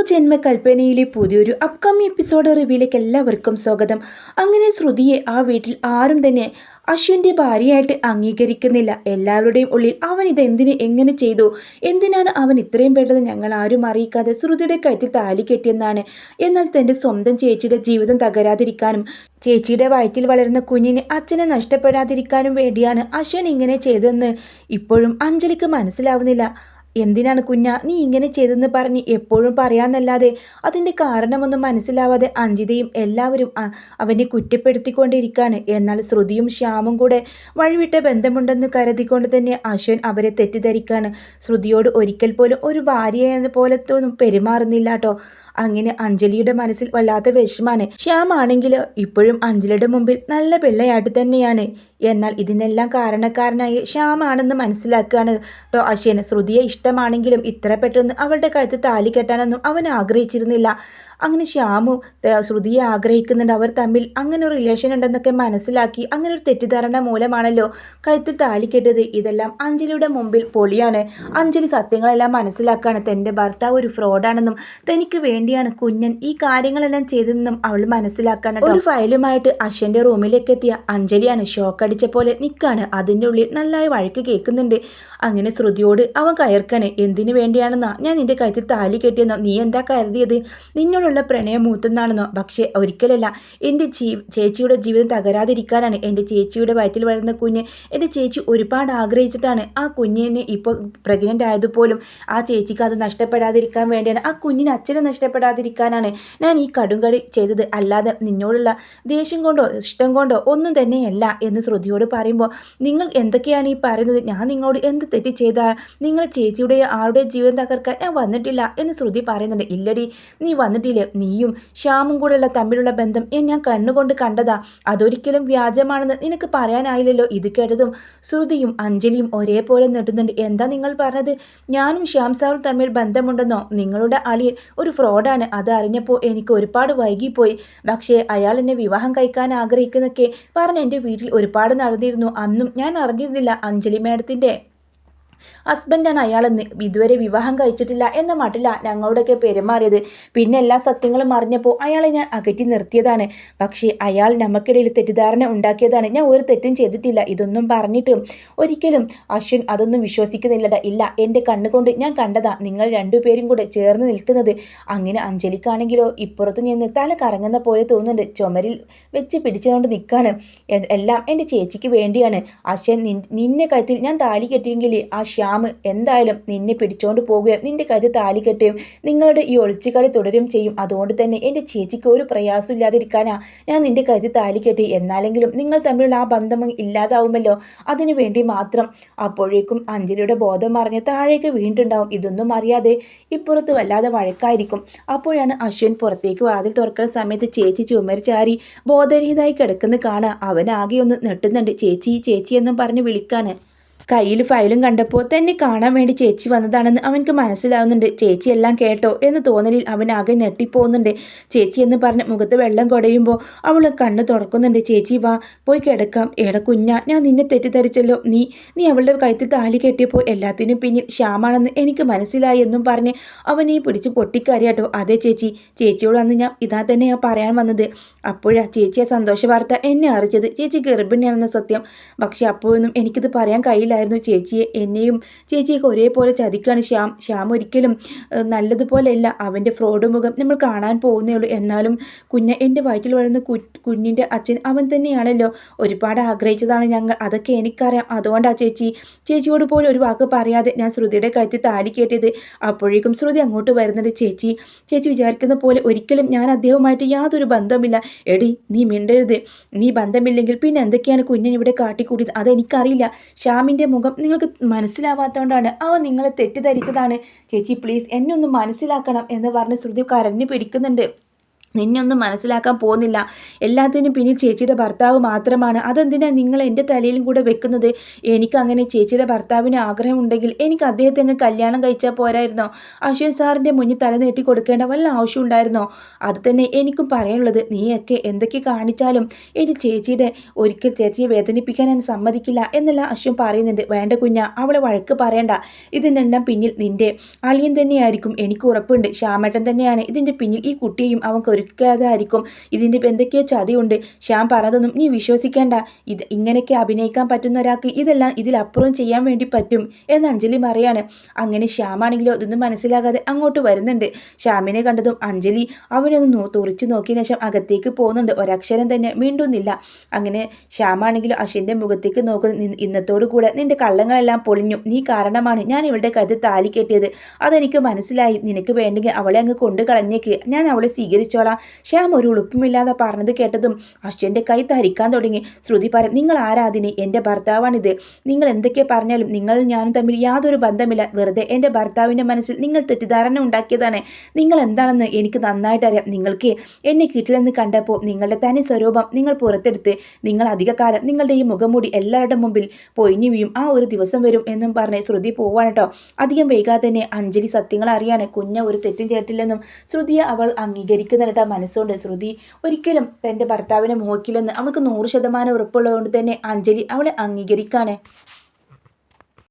പുതുജന്മ കൽപ്പനയിലെ പുതിയൊരു upcoming episode റിവ്യൂയിലേക്ക് എല്ലാവർക്കും സ്വാഗതം. അങ്ങനെ ശ്രുതിയെ ആ വീട്ടിൽ ആരും തന്നെ അശ്വിന്റെ ഭാര്യയായിട്ട് അംഗീകരിക്കുന്നില്ല. എല്ലാവരുടെയും ഉള്ളിൽ അവൻ ഇത് എന്തിന് എങ്ങനെ ചെയ്തു? എന്തിനാണ് അവൻ ഇത്രയും പെട്ടെന്ന് ഞങ്ങൾ ആരും അറിയിക്കാതെ ശ്രുതിയുടെ കഴുത്തിൽ താലി കെട്ടിയെന്നാണ്. എന്നാൽ തന്റെ സ്വന്തം ചേച്ചിയുടെ ജീവിതം തകരാതിരിക്കാനും ചേച്ചിയുടെ വയറ്റിൽ വളരുന്ന കുഞ്ഞിനെ അച്ഛനെ നഷ്ടപ്പെടാതിരിക്കാനും വേണ്ടിയാണ് അശ്വൻ ഇങ്ങനെ ചെയ്തതെന്ന് ഇപ്പോഴും അഞ്ജലിക്ക് മനസ്സിലാവുന്നില്ല. എന്തിനാണ് കുഞ്ഞ നീ ഇങ്ങനെ ചെയ്തെന്ന് പറഞ്ഞ് എപ്പോഴും പറയാന്നല്ലാതെ? അതിന്റെ കാരണമൊന്നും മനസ്സിലാവാതെ അഞ്ജിതയും എല്ലാവരും അവനെ കുറ്റപ്പെടുത്തിക്കൊണ്ടിരിക്കുകയാണ് എന്നാൽ ശ്രുതിയും ശ്യാമും കൂടെ വഴിവിട്ട ബന്ധമുണ്ടെന്ന് കരുതിക്കൊണ്ട് തന്നെ അശ്വൻ അവരെ തെറ്റിദ്ധരിക്കുകയാണ് ശ്രുതിയോട് ഒരിക്കൽ പോലും ഒരു ഭാര്യ പോലത്തൊന്നും പെരുമാറുന്നില്ല കേട്ടോ. അങ്ങനെ അഞ്ജലിയുടെ മനസ്സിൽ വല്ലാത്ത വിഷമാണ്. ശ്യാമാണെങ്കിൽ ഇപ്പോഴും അഞ്ജലിയുടെ മുമ്പിൽ നല്ല പിള്ളയായിട്ട് തന്നെയാണ്. എന്നാൽ ഇതിനെല്ലാം കാരണക്കാരനായി ശ്യാമാണെന്ന് മനസ്സിലാക്കുകയാണ്. ഡോ. അശ്വന് ശ്രുതിയെ ഇഷ്ടമാണെങ്കിലും ഇത്ര പെട്ടെന്ന് അവളുടെ കഴുത്ത് താലി കെട്ടാനൊന്നും അവൻ ആഗ്രഹിച്ചിരുന്നില്ല. അങ്ങനെ ശ്യാമു ശ്രുതിയെ ആഗ്രഹിക്കുന്നുണ്ട്. അവർ തമ്മിൽ അങ്ങനെ ഒരു റിലേഷൻ ഉണ്ടെന്നൊക്കെ മനസ്സിലാക്കി അങ്ങനെ ഒരു തെറ്റിദ്ധാരണ മൂലമാണല്ലോ കഴുത്തിൽ താലി കെട്ടത് ഇതെല്ലാം അഞ്ജലിയുടെ മുമ്പിൽ പൊളിയാണ്. അഞ്ജലി സത്യങ്ങളെല്ലാം മനസ്സിലാക്കുകയാണ് തന്റെ ഭർത്താവ് ഒരു ഫ്രോഡാണെന്നും തനിക്ക് വേണ്ടിയാണ് കുഞ്ഞൻ ഈ കാര്യങ്ങളെല്ലാം ചെയ്തതെന്നും അവൾ മനസ്സിലാക്കാണ് ഒരു ഫയലുമായിട്ട് അശ്വന്റെ റൂമിലേക്ക് എത്തിയ അഞ്ജലിയാണ് ഷോക്ക് അടിച്ച പോലെ നിൽക്കാണ് അതിന്റെ ഉള്ളിൽ നല്ലതായി വഴക്ക് കേൾക്കുന്നുണ്ട്. അങ്ങനെ ശ്രുതിയോട് അവൻ കയർക്കാണ്. എന്തിനു വേണ്ടിയാണെന്നാ? ഞാൻ നിന്റെ കഴുത്തിൽ താലി കെട്ടിയെന്നോ? നീ എന്താ കരുതിയത്? നിന്നോട് തമ്മിലുള്ള പ്രണയം മൂത്തുന്നാണെന്നോ പക്ഷേ ഒരിക്കലല്ല. എന്റെ ചേച്ചിയുടെ ജീവിതം തകരാതിരിക്കാനാണ് എന്റെ ചേച്ചിയുടെ വയറ്റിൽ വളർന്ന കുഞ്ഞ് എന്റെ ചേച്ചി ഒരുപാട് ആഗ്രഹിച്ചിട്ടാണ് ആ കുഞ്ഞിനെ ഇപ്പോൾ പ്രഗ്നന്റ് ആയതുപോലും. ആ ചേച്ചിക്ക് അത് നഷ്ടപ്പെടാതിരിക്കാൻ വേണ്ടിയാണ്. ആ കുഞ്ഞിന് അച്ഛനെ നഷ്ടപ്പെടാതിരിക്കാനാണ് ഞാൻ ഈ കടുങ്കടി ചെയ്തത്. അല്ലാതെ നിന്നോടുള്ള ദേഷ്യം കൊണ്ടോ ഇഷ്ടം കൊണ്ടോ ഒന്നും തന്നെയല്ല എന്ന് ശ്രുതിയോട് പറയുമ്പോൾ നിങ്ങൾ എന്തൊക്കെയാണ് ഈ പറയുന്നത്? ഞാൻ നിങ്ങളോട് എന്ത് തെറ്റി ചെയ്താൽ നിങ്ങൾ ചേച്ചിയുടെ ആരുടെ ജീവൻ തകർക്കാൻ ഞാൻ വന്നിട്ടില്ല? എന്ന് ശ്രുതി പറയുന്നുണ്ട്. ഇല്ലടി നീ വന്നിട്ടില്ല. നീയും ശ്യാമും കൂടെയുള്ള തമ്മിലുള്ള ബന്ധം ഞാൻ കണ്ണുകൊണ്ട് കണ്ടതാ. അതൊരിക്കലും വ്യാജമാണെന്ന് നിനക്ക് പറയാനായില്ലല്ലോ ഇത് കേട്ടതും. ശ്രുതിയും അഞ്ജലിയും ഒരേപോലെ നെട്ടുന്നുണ്ട് എന്താ നിങ്ങൾ പറഞ്ഞത്? ഞാനും ശ്യാം സാറും തമ്മിൽ ബന്ധമുണ്ടെന്നോ? നിങ്ങളുടെ അളിയൻ ഒരു ഫ്രോഡാണ്. അത് അറിഞ്ഞപ്പോൾ എനിക്ക് ഒരുപാട് വൈകിപ്പോയി. പക്ഷേ അയാൾ എന്നെ വിവാഹം കഴിക്കാൻ ആഗ്രഹിക്കുന്നൊക്കെ പറഞ്ഞ് എന്റെ വീട്ടിൽ ഒരുപാട് നടന്നിരുന്നു. അന്നും ഞാൻ അറിഞ്ഞിരുന്നില്ല അഞ്ജലി മേഡത്തിന്റെ ഹസ്ബൻഡാണ് അയാൾ ഇതുവരെ വിവാഹം കഴിച്ചിട്ടില്ല എന്ന മട്ടില്ല ഞങ്ങളോടൊക്കെ പെരുമാറിയത്. പിന്നെ എല്ലാ സത്യങ്ങളും അറിഞ്ഞപ്പോൾ അയാളെ ഞാൻ അകറ്റി നിർത്തിയതാണ്. പക്ഷേ അയാൾ നമുക്കിടയിൽ തെറ്റിദ്ധാരണ ഉണ്ടാക്കിയതാണ്. ഞാൻ ഒരു തെറ്റും ചെയ്തിട്ടില്ല. ഇതൊന്നും പറഞ്ഞിട്ടും ഒരിക്കലും അശ്വിൻ അതൊന്നും വിശ്വസിക്കുന്നില്ലട. ഇല്ല എന്റെ കണ്ണുകൊണ്ട് ഞാൻ കണ്ടതാ. നിങ്ങൾ രണ്ടുപേരും കൂടെ ചേർന്ന് നിൽക്കുന്നത്. അങ്ങനെ അഞ്ജലിക്കാണെങ്കിലോ ഇപ്പുറത്ത് നിന്ന് തല കറങ്ങുന്ന പോലെ തോന്നുന്നുണ്ട്. ചുമരിൽ വെച്ച് പിടിച്ചുകൊണ്ട് നിൽക്കാണ് എല്ലാം എന്റെ ചേച്ചിക്ക് വേണ്ടിയാണ്. അശ്വൻ നിന്നെ കഴുത്തിൽ ഞാൻ താലി കെട്ടിയെങ്കിൽ ആ ശ്യാം എന്തായാലും നിന്നെ പിടിച്ചോണ്ട് പോകുകയും നിന്റെ കരുത്ത് താലിക്കെട്ടുകയും നിങ്ങളുടെ ഈ ഒളിച്ചുകളി തുടരും ചെയ്യും. അതുകൊണ്ട് തന്നെ എന്റെ ചേച്ചിക്ക് ഒരു പ്രയാസം ഇല്ലാതിരിക്കാനാ ഞാൻ നിന്റെ കരുത്ത് താലിക്കെട്ടി എന്നാലെങ്കിലും നിങ്ങൾ തമ്മിലുള്ള ആ ബന്ധം ഇല്ലാതാവുമല്ലോ. അതിനു വേണ്ടി മാത്രം. അപ്പോഴേക്കും അഞ്ജലിയുടെ ബോധം മറിഞ്ഞ് താഴേക്ക് വീണ്ടുണ്ടാവും ഇതൊന്നും അറിയാതെ ഇപ്പുറത്ത് വല്ലാതെ വഴക്കായിരിക്കും. അപ്പോഴാണ് അശ്വിൻ പുറത്തേക്ക് വാതിൽ തുറക്കുന്ന സമയത്ത് ചേച്ചി ചുമരി ചാരി ബോധരഹിതായി കിടക്കുന്ന കാണുക അവനാകെ ഒന്ന് നെട്ടുന്നുണ്ട് ചേച്ചി ചേച്ചി എന്നും പറഞ്ഞ് വിളിക്കാണ്. കയ്യിൽ ഫയലും കണ്ടപ്പോൾ തന്നെ കാണാൻ വേണ്ടി ചേച്ചി വന്നതാണെന്ന് അവനക്ക് മനസ്സിലാവുന്നുണ്ട്. ചേച്ചി എല്ലാം കേട്ടോ എന്ന് തോന്നലിൽ അവൻ ആകെ ഞെട്ടിപ്പോകുന്നുണ്ട്. ചേച്ചി എന്ന് പറഞ്ഞ് മുഖത്ത് വെള്ളം കുടയുമ്പോൾ അവൾ കണ്ണ് തുറക്കുന്നുണ്ട്. ചേച്ചി വാ പോയി കിടക്കാം. എടാ കുഞ്ഞ ഞാൻ നിന്നെ തെറ്റിദ്ധരിച്ചല്ലോ. നീ നീ അവളുടെ കഴുത്തിൽ താലി കെട്ടിയപ്പോൾ എല്ലാത്തിനും പിന്നിൽ ശ്യാമാണെന്ന് എനിക്ക് മനസ്സിലായി എന്നും പറഞ്ഞ് അവനെ പിടിച്ച് പൊട്ടിക്കാരിയാട്ടോ. അതെ ചേച്ചി ചേച്ചിയോട് അന്ന് ഞാൻ ഇതാ തന്നെ ഞാൻ പറയാൻ വന്നത്. അപ്പോഴാ ചേച്ചിയെ സന്തോഷ വാർത്ത എന്നെ അറിയിച്ചത്. ചേച്ചി ഗർഭിണിയാണെന്ന സത്യം. പക്ഷെ അപ്പോഴൊന്നും എനിക്കിത് പറയാൻ കഴിയില്ല ഉണ്ടായിരുന്നു ചേച്ചിയെ. എന്നെയും ചേച്ചിയൊക്കെ ഒരേപോലെ ചതിക്കാണ് ശ്യാം. ശ്യാം ഒരിക്കലും നല്ലതുപോലെയല്ല. അവന്റെ ഫ്രോഡ് മുഖം നമ്മൾ കാണാൻ പോകുന്നേ ഉള്ളൂ. എന്നാലും കുഞ്ഞ് എന്റെ വയറ്റിൽ വളർന്ന കുഞ്ഞിന്റെ അച്ഛൻ അവൻ തന്നെയാണല്ലോ. ഒരുപാട് ആഗ്രഹിച്ചതാണ് ഞങ്ങൾ. അതൊക്കെ എനിക്കറിയാം. അതുകൊണ്ടാണ് ചേച്ചി ചേച്ചിയോട് പോലും ഒരു വാക്ക് പറയാതെ ഞാൻ ശ്രുതിയുടെ കഴുത്തിൽ താലി കേട്ടിയത്. അപ്പോഴേക്കും ശ്രുതി അങ്ങോട്ട് വരുന്നുണ്ട്. ചേച്ചി ചേച്ചി വിചാരിക്കുന്ന പോലെ ഒരിക്കലും ഞാൻ അദ്ദേഹവുമായിട്ട് യാതൊരു ബന്ധമില്ല എടി നീ മിണ്ടരുത്. നീ ബന്ധമില്ലെങ്കിൽ പിന്നെ എന്തൊക്കെയാണ് കുഞ്ഞൻ ഇവിടെ കാട്ടിക്കൂടിയത്? അതെനിക്കറിയില്ല. ശ്യാമിന്റെ മുഖം നിങ്ങൾക്ക് മനസ്സിലാവാത്തതുകൊണ്ടാണ് അവ നിങ്ങളെ തെറ്റിദ്ധരിച്ചതാണ്. ചേച്ചി പ്ലീസ് എന്നെ ഒന്ന് മനസ്സിലാക്കണം എന്ന് പറഞ്ഞ് ശ്രുതി കരഞ്ഞു പിടിക്കുന്നുണ്ട്. നിന്നെ ഒന്നും മനസ്സിലാക്കാൻ പോകുന്നില്ല. എല്ലാത്തിനും പിന്നെ ചേച്ചിയുടെ ഭർത്താവ് മാത്രമാണ്. അതെന്തിനാ നിങ്ങൾ എന്റെ തലയിലും കൂടെ വെക്കുന്നത്? എനിക്കങ്ങനെ ചേച്ചിയുടെ ഭർത്താവിന് ആഗ്രഹമുണ്ടെങ്കിൽ എനിക്ക് അദ്ദേഹത്തെ അങ്ങ് കല്യാണം കഴിച്ചാൽ പോരായിരുന്നോ? അശ്വിൻ സാറിന്റെ മുന്നിൽ തല നീട്ടി കൊടുക്കേണ്ട വല്ല ആവശ്യം ഉണ്ടായിരുന്നോ? അത് തന്നെ എനിക്കും പറയാനുള്ളത്. നീയൊക്കെ എന്തൊക്കെ കാണിച്ചാലും എന്റെ ചേച്ചിയുടെ ഒരിക്കൽ ചേച്ചിയെ വേദനിപ്പിക്കാൻ ഞാൻ സമ്മതിക്കില്ല എന്നല്ല അശ്വിൻ പറയുന്നുണ്ട്. വേണ്ട കുഞ്ഞ അവളെ വഴക്ക് പറയണ്ട. ഇതിനെല്ലാം പിന്നിൽ നിന്റെ അളിയൻ തന്നെയായിരിക്കും. എനിക്ക് ഉറപ്പുണ്ട്. ശ്യാമേട്ടൻ തന്നെയാണ് ഇതിന്റെ പിന്നിൽ ഈ കുട്ടിയെയും അവൻ ഒരുക്കാതായിരിക്കും. ഇതിന്റെ എന്തൊക്കെയോ ചതിയുണ്ട്. ശ്യാം പറഞ്ഞതൊന്നും നീ വിശ്വസിക്കേണ്ട. ഇത് ഇങ്ങനെയൊക്കെ അഭിനയിക്കാൻ പറ്റുന്ന ഒരാൾക്ക് ഇതെല്ലാം ഇതിലപ്പുറം ചെയ്യാൻ വേണ്ടി പറ്റും എന്ന് അഞ്ജലി പറയാണ്. അങ്ങനെ ശ്യാമാണെങ്കിലോ ഇതൊന്നും മനസ്സിലാകാതെ അങ്ങോട്ട് വരുന്നുണ്ട്. ശ്യാമിനെ കണ്ടതും അഞ്ജലി അവനൊന്ന് തുറിച്ച് നോക്കിയ ശേഷം അകത്തേക്ക് പോകുന്നുണ്ട്. ഒരക്ഷരം തന്നെ മിണ്ടുന്നില്ല. അങ്ങനെ ശ്യാമാണെങ്കിലും അശ്വിന്റെ മുഖത്തേക്ക് നോക്കുന്ന ഇന്നത്തോടു കൂടെ നിന്റെ കള്ളങ്ങളെല്ലാം പൊളിഞ്ഞു. നീ കാരണമാണ് ഞാൻ ഇവളുടെ കഥ താലി കെട്ടിയത്. അതെനിക്ക് മനസ്സിലായി. നിനക്ക് വേണ്ടെങ്കിൽ അവളെ അങ്ങ് കൊണ്ടു കളഞ്ഞേക്ക് ഞാൻ അവളെ സ്വീകരിച്ചോളാം. ശ്യാം ഒരു ഉളുപ്പുമില്ലാതെ പറഞ്ഞത് കേട്ടതും അശ്വന്റെ കൈ തരിക്കാൻ തുടങ്ങി. ശ്രുതി പറയും നിങ്ങൾ ആരാധിനി എന്റെ ഭർത്താവാണിത്. നിങ്ങൾ എന്തൊക്കെ പറഞ്ഞാലും നിങ്ങൾ ഞാനും തമ്മിൽ യാതൊരു ബന്ധമില്ല. വെറുതെ എന്റെ ഭർത്താവിന്റെ മനസ്സിൽ നിങ്ങൾ തെറ്റിദ്ധാരണ ഉണ്ടാക്കിയതാണ്. നിങ്ങൾ എന്താണെന്ന് എനിക്ക് നന്നായിട്ട് അറിയാം. നിങ്ങൾക്ക് എന്നെ കിട്ടില്ലെന്ന് കണ്ടപ്പോൾ നിങ്ങളുടെ തനി സ്വരൂപം നിങ്ങൾ പുറത്തെടുത്ത്. നിങ്ങൾ അധികകാലം നിങ്ങളുടെ ഈ മുഖംമൂടി എല്ലാവരുടെ മുമ്പിൽ പൊയിഞ്ഞു വീഴും. ആ ഒരു ദിവസം വരും എന്നും പറഞ്ഞ് ശ്രുതി പോവാണ് കേട്ടോ അധികം വൈകാതെ തന്നെ അഞ്ജലി സത്യങ്ങൾ അറിയാണ് കുഞ്ഞ ഒരു തെറ്റും ചേട്ടില്ലെന്നും ശ്രുതിയെ അവൾ അംഗീകരിക്കുന്നുണ്ട് മനസ്സുകൊണ്ട് ശ്രുതി. ഒരിക്കലും തന്റെ ഭർത്താവിനെ മോഹിക്കില്ലെന്ന് അവൾക്ക് നൂറ് ശതമാനം ഉറപ്പുള്ളതുകൊണ്ട് തന്നെ അഞ്ജലി അവളെ അംഗീകരിക്കാണ്.